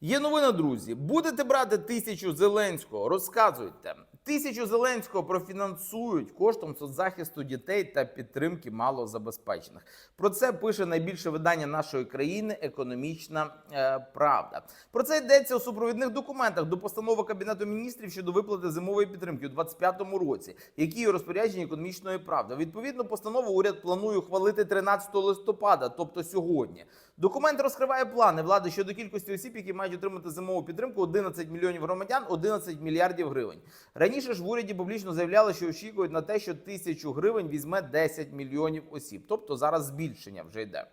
Є новина, друзі. Будете брати тисячу Зеленського? Розказуйте. Тисячу Зеленського профінансують коштом соцзахисту дітей та підтримки малозабезпечених. Про це пише найбільше видання нашої країни Економічна е, Правда. Про це йдеться у супровідних документах до постанови Кабінету міністрів щодо виплати зимової підтримки у 2025 році, які у розпорядженні економічної правди. Відповідно, постанову уряд планує ухвалити 13 листопада, тобто сьогодні. Документ розкриває плани влади щодо кількості осіб, які мають отримати зимову підтримку 11 мільйонів громадян, 11 мільярдів гривень. Ж в уряді публічно заявляли, що очікують на те, що тисячу гривень візьме 10 мільйонів осіб. Тобто зараз збільшення вже йде.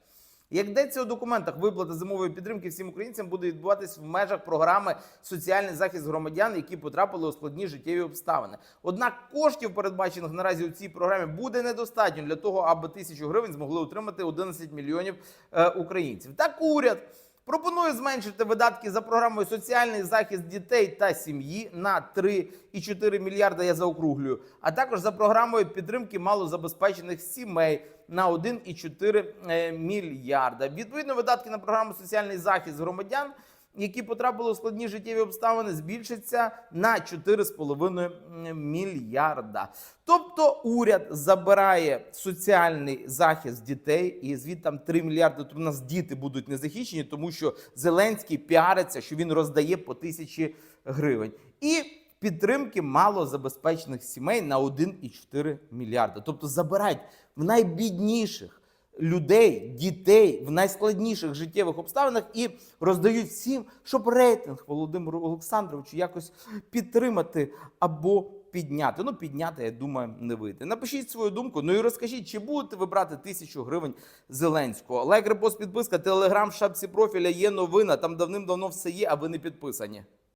Як йдеться у документах, виплата зимової підтримки всім українцям буде відбуватись в межах програми соціальний захист громадян, які потрапили у складні життєві обставини. Однак коштів, передбачених наразі у цій програмі, буде недостатньо для того, аби тисячу гривень змогли отримати 11 мільйонів е, українців. Так уряд. Пропонує зменшити видатки за програмою соціальний захист дітей та сім'ї на 3,4 мільярда. Я заокруглюю, а також за програмою підтримки малозабезпечених сімей на 1,4 е, мільярда. Відповідно, видатки на програму соціальний захист громадян, які потрапили у складні життєві обставини, збільшаться на 4,5 мільярда. Тобто уряд забирає соціальний захист дітей, і звідти 3 мільярди. Тобто у нас діти будуть не захищені, тому що Зеленський піариться, що він роздає по тисячі гривень. І підтримки малозабезпечених сімей на 1,4 мільярда. Тобто забирають в найбідніших людей, дітей в найскладніших життєвих обставинах і роздають всім, щоб рейтинг Володимиру Олександровичу якось підтримати або підняти. Ну, підняти, я думаю, не вийде. Напишіть свою думку. Ну і розкажіть, чи будете ви брати тисячу гривень Зеленського. Лайк, репост, підписка, телеграм, в шапці профіля є новина. Там давним-давно все є, а ви не підписані.